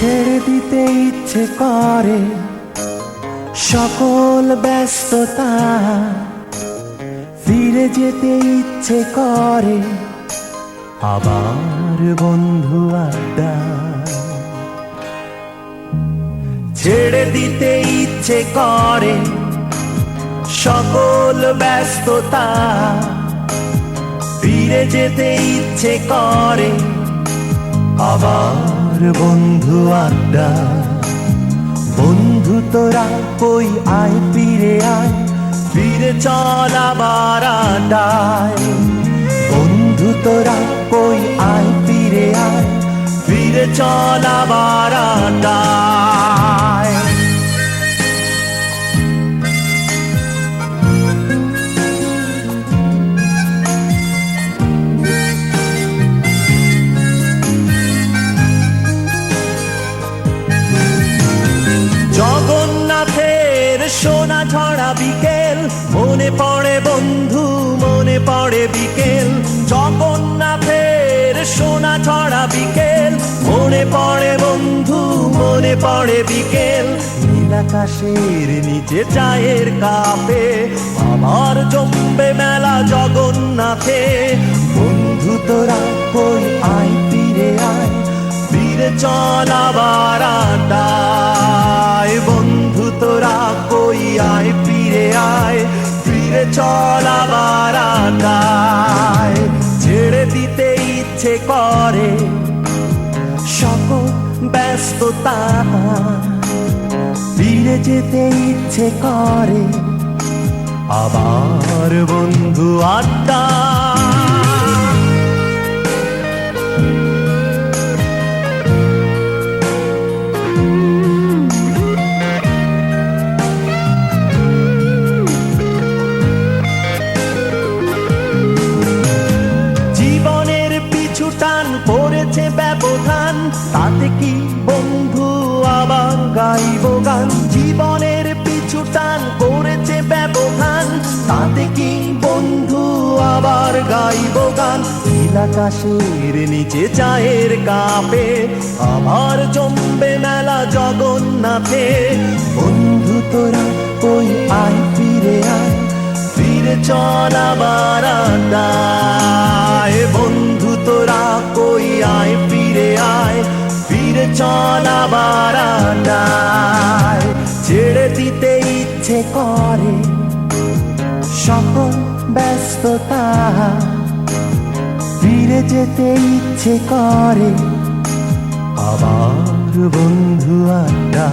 ছেড়ে দিতে ইচ্ছে করে। সকল ব্যস্ততা ফিরে যেতে ইচ্ছে করে। আবার বন্ধু আড্ডা। ছেড়ে দিতে ইচ্ছে করে। সকল ব্যস্ততা ফিরে যেতে ইচ্ছে করে। আবার বন্ধু আড্ডা। বন্ধু তোরা কই আয়, ফিরে আয়, ফিরে চল আবার বন্ধু তোরা কই আয়, ফিরে আয়, ফিরে চল আবার সোনা ঝরা বিকেল, মনে পড়ে বন্ধু, মনে পড়ে বিকেল। জগন্নাথের সোনা ঝরা বিকেল, মনে পড়ে বন্ধু, মনে পড়ে বিকেল। নীলাকাশের নিচে চায়ের কাপে আমার জমবে মেলা জগন্নাথে। বন্ধু তোরা কই আয়, ফিরে আয়, ফিরে চল আবার আড্ডায়। ইচ্ছে করে সকল ব্যস্ততা। ফিরে যেতে ইচ্ছে করে। আবার বন্ধু আড্ডা। গাইব গান জীবনের পিছু টান পড়েছে ব্যবধান। তাতে কি বন্ধু আবার গাইব গান নীলাকাশের নিচে চায়ের কাপে আমার জমবে মেলা জগন্নাথে। বন্ধু তোরা কই আয়, ফিরে আয়, ফিরে চল আবার আড্ডায়। চল আড্ডায় ছেড়ে দিতে ইচ্ছে করে সকল ব্যস্ততা। ফিরে যেতে ইচ্ছে করে, আবার বন্ধু আড্ডা।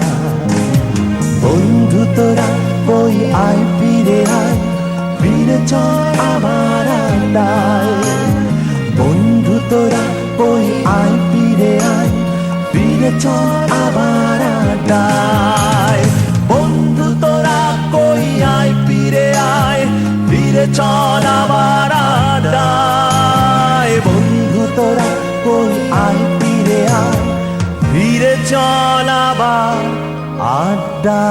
বন্ধু তোরা কই আয়, ফিরে আয়, ফিরে চল আবার আড্ডায়। বন্ধু তোরা কই আয় ফিরে চল আবার আড্ডায়। বন্ধু, তোরা কই আয়, ফিরে আয়, ফিরে চল আবার আড্ডায়। বন্ধু, তোরা কই আয়, ফিরে আয়, ফিরে চল আবার আড্ডা